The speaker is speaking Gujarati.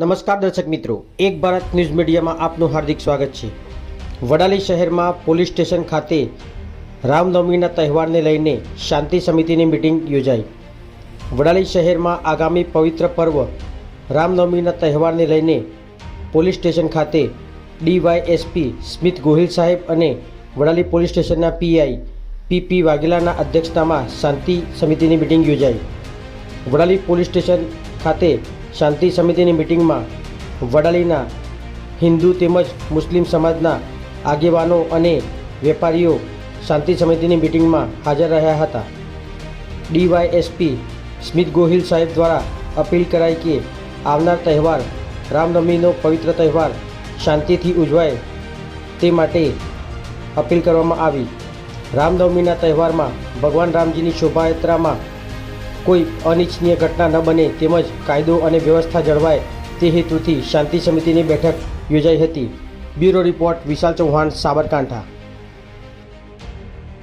નમસ્કાર દર્શક મિત્રો, એક ભારત ન્યૂઝ મીડિયામાં આપનું હાર્દિક સ્વાગત છે. વડાલી શહેરમાં પોલીસ સ્ટેશન ખાતે રામનવમીના તહેવારને લઈને શાંતિ સમિતિની મિટિંગ યોજાઈ. વડાલી શહેરમાં આગામી પવિત્ર પર્વ રામનવમીના તહેવારને લઈને પોલીસ સ્ટેશન ખાતે ડીવાયએસપી સ્મિત ગોહિલ સાહેબ અને વડાલી પોલીસ સ્ટેશનના પીઆઈ પીપી વાઘેલાના અધ્યક્ષતામાં શાંતિ સમિતિની મિટિંગ યોજાઈ. વડાલી પોલીસ સ્ટેશન ખાતે શાંતિ સમિતિની મિટિંગમાં વડાલીના હિન્દુ તેમજ મુસ્લિમ સમાજના આગેવાનો અને વેપારીઓ શાંતિ સમિતિની મિટિંગમાં હાજર રહ્યા હતા. ડીવાયએસપી સ્મિત ગોહિલ સાહેબ દ્વારા અપીલ કરાઈ કે આવનાર તહેવાર રામનવમીનો પવિત્ર તહેવાર શાંતિથી ઉજવાય તે માટે અપીલ કરવામાં આવી. રામનવમીના તહેવારમાં ભગવાન રામજીની શોભાયાત્રામાં કોઈ અનિચ્છનીય ઘટના ન બને તેમજ કાયદો અને વ્યવસ્થા જળવાય તે હેતુથી શાંતિ સમિતિની બેઠક યોજાઈ હતી. Bureau report Vishal Chauhan, Sabarkantha.